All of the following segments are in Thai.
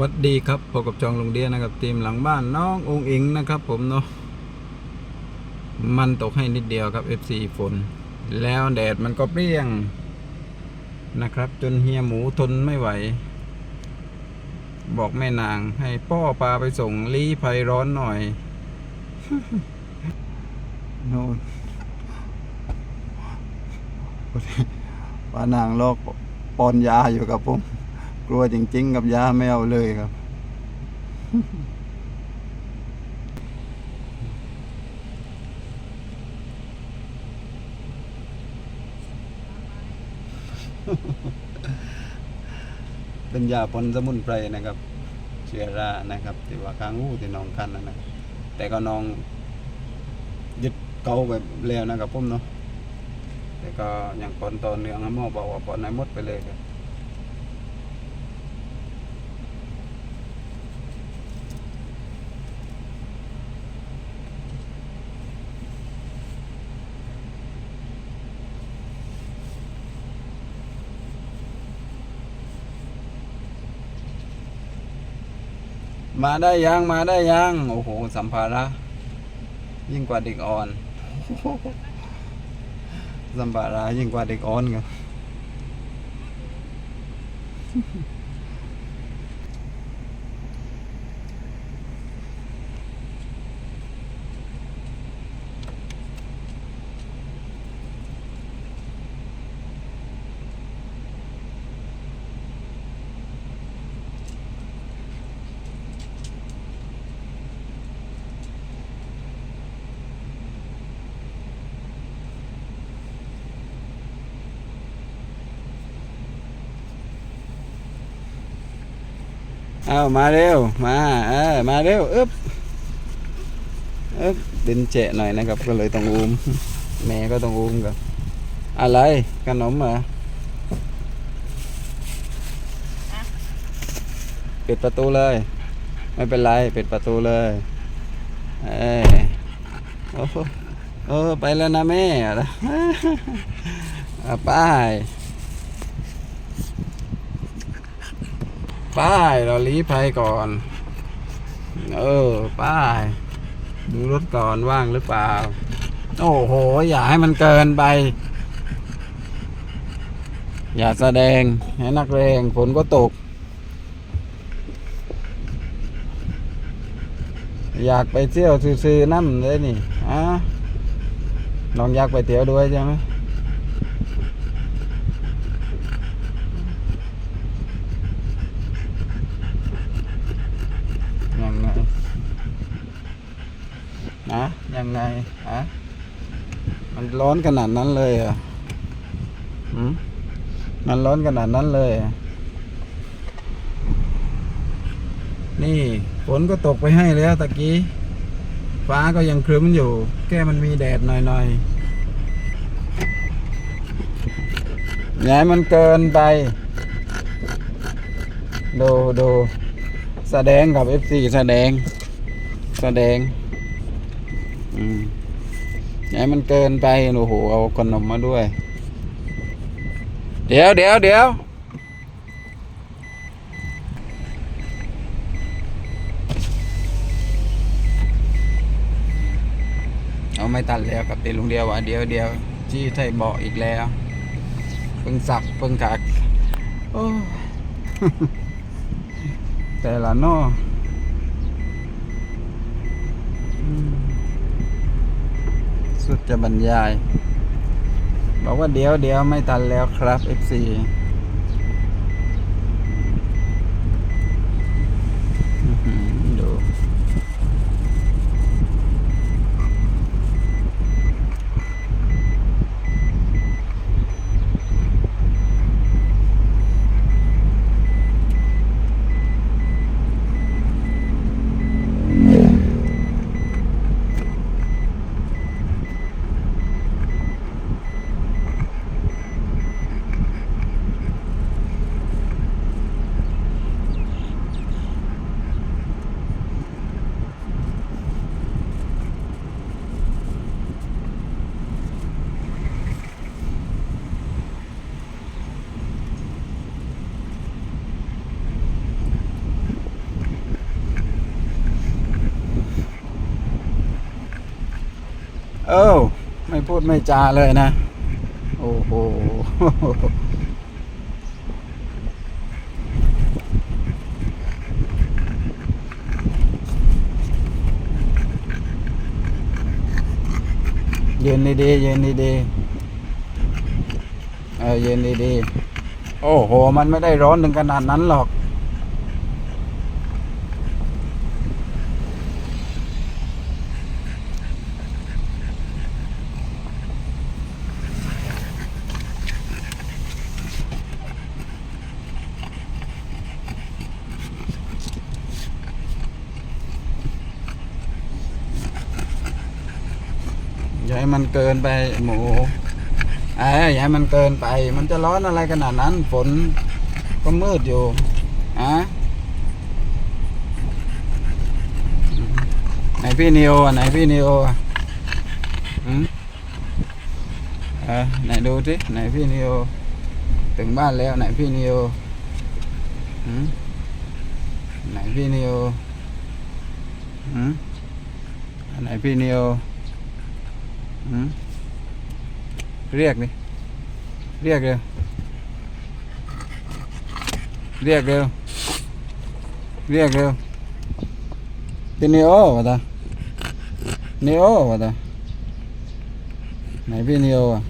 วัดดีครับพบกับจองลงเดียนะครับทีมหลังบ้านน้ององอิงนะครับ ผมเนาะมันตกให้นิดเดียวครับ FC ฝน แล้วแดดมันก็เปรี้ยงนะครับ จนเฮียหมูทนไม่ไหว บอกแม่นางให้ป้อปลาไปส่งลี้ภัยร้อนหน่อยโน่นป้านางลอกปอนยาอยู่กับผม ลัวจริง ๆ กับยาไม่เอาเลยครับ เป็นยาปนสมุนไพรนะครับ เชื้อรานะครับที่ว่าค้างหูที่น้องคันนะนะแต่ก็น้องยึดเกาแบบแล้วนะครับผมเนาะแต่ก็ยังปนต่อเนื่องหมอบอกว่าปนให้หมดไปเลยครับ มาได้ยังมาได้ยังโอ้โห สัมภาระ ยิ่งกว่าเด็กอ่อน สัมภาระยิ่งกว่าเด็กอ่อนครับ เอามาเร็ว มาเออมาเร็วอึ๊บอึ๊บดินเจะหน่อยนะครับ ก็เลยต้องอุ้มแม่ก็ต้องอุ้มครับอะไรขนมเหรอปิดประตูเลย ไม่เป็นไรปิดประตูเลยเอ้ยโอ้โหเออไปแล้วนะแม่ เอาไปาย ป้ายเราลี้ภัยก่อน เออ ป้าย ดูรถก่อนว่างหรือเปล่า โอ้โห อย่าให้มันเกินไป อย่าแสดงให้นักเรงฝนก็ตก อยากไปเที่ยวซื่อๆน้ำเลยนี่อะลองอยากไปเที่ยวด้วยใช่ไหม ยังไงนะยังไงอะมันร้อนขนาดนั้นเลยอะอืมมันร้อนขนาดนั้นเลย นี่ฝนก็ตกไปให้แล้วตะกี้ ฟ้าก็ยังครึ้มอยู่แค่มันมีแดดหน่อยๆอย่าให้มันเกินไป ดูดูแสดงกับ F4 แสดง แสดง อืมอย่าให้มันเกินไปโอ้โหเอาขนมมาด้วย เดี๋ยวเดี๋ยวเดี๋ยวเอาไม่ตัดแล้วกับตีลุงเดียวว่ะเดี๋ยวเดี๋ยวจี้ไทยเบาอีกแล้วเพิ่งสับเพิ่งกักโอ้แต่ละเนออืม สุดจะบรรยาย บอกว่าเดี๋ยวเดี๋ยวไม่ตันแล้วครับ FC เออไม่พูดไม่จาเลยนะ โอ้โหเยืนดีๆยืนดีๆเออยืนดีๆโอ้โห มันไม่ได้ร้อนถึงขนาดนั้นหรอก อย่าให้มันเกินไปหมูเอ้ยอย่าให้มันเกินไป มันจะร้อนอะไรขนาดนั้น ฝนก็มืดอยู่อะไหนพี่นิวอะไหนพี่นิวอะหืมเออไหนดูสิไหนพี่นิวถึงบ้านแล้วไหนพี่นิวหืมไหนพี่นิวหืมไหนพี่นิว เรียกดิเรียกเร็วเรียกเร็วเรียกเร็วเป็นเนโอวะตาเนโอวะตาไหนพี่เนโออะ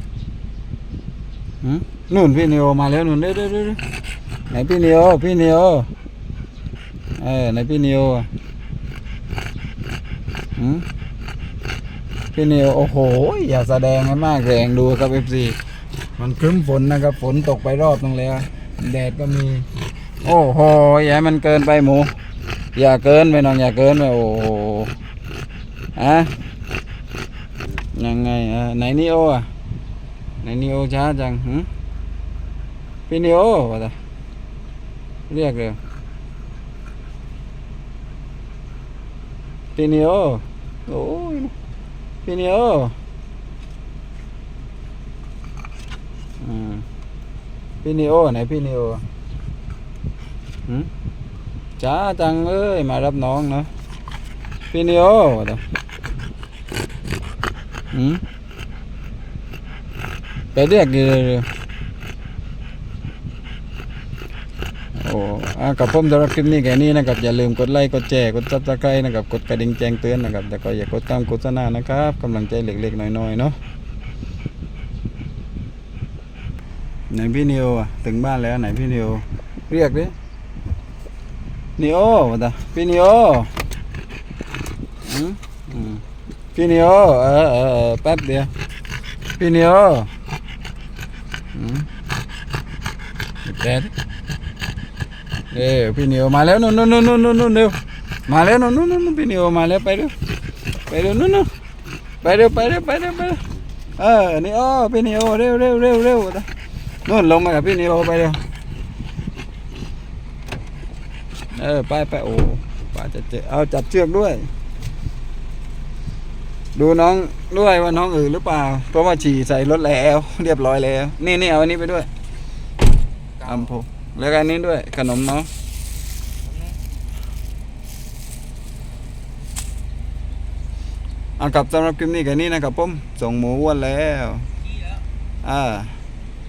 หืมนู่นพี่เนโอมาแล้วนู่นเร็วเร็วเร็วเร็วไหนพี่เนโอพี่เนโอเออไหนพี่เนโออะหืม พี่นิวโอ้โห อย่าแสดงให้มากแรงดูครับเอฟซีมันครึ้มฝนนะครับฝนตกไปรอบนึงแล้วแดดก็มี โอ้โหอย่าให้มันเกินไปหมู อย่าเกินไปน้องอย่าเกินไปโอ้โหอะยังไงอะไหนนิโออะไหนนิโอช้าจังหึพี่นิโอวะตาเรียกเร็วพี่นิโอโอ้ย พี่นิโออืมพี่นิโอไหนพี่นิโอหืมจ้าจังเอ้ยมารับน้องเนาะพี่นิโอเนียวหืมไปเรียกดีเลยเลย โอ้อะกับผมสำหรับคลิปนี้แค่นี้นะครับ อย่าลืมกดไลค์ กดแชร์ กดซับสไครต์นะครับ กดกระดิ่งแจ้งเตือนนะครับ แต่ก็อย่ากดตามโฆษณานะครับกำลังใจเล็กๆ น้อยๆ เนาะไหนพี่นิวอะถึงบ้านแล้วไหนพี่นิว เรียกดินิโอวะตาพี่นิโอพี่นิโอเออเออเออแป๊บเดียวพี่นิโออืมแป๊บ เอ้พี่นิวมาแล้วนู่นนู่นนู่นนู่นนู่นนู่นเร็วมาแล้วนู่นนู่นนู่นพี่นิวมาแล้วไปเร็วไปเร็วนู่นนู่นไปเร็วไปเร็วไปเร็วไปเร็วเออนี่อ๋อพี่นิวเร็วเร็วเร็วเร็วนู่นลงมากับพี่นิวไปเร็วเออไปไปโอ้ป้าจะเจอเอาจับเชือกด้วย ดูน้องด้วยว่าน้องอื่นหรือเปล่า เพราะว่าฉี่ใส่รถแล้ว เรียบร้อยแล้ว นี่นี่เอาอันนี้ไปด้วยอัมโพ แล้วก็อันนี้ด้วยขนมเนาะเอากลับสำหรับคลิปนี้แค่นี้นะครับผมส่งหมูอ้วนแล้ว อ่า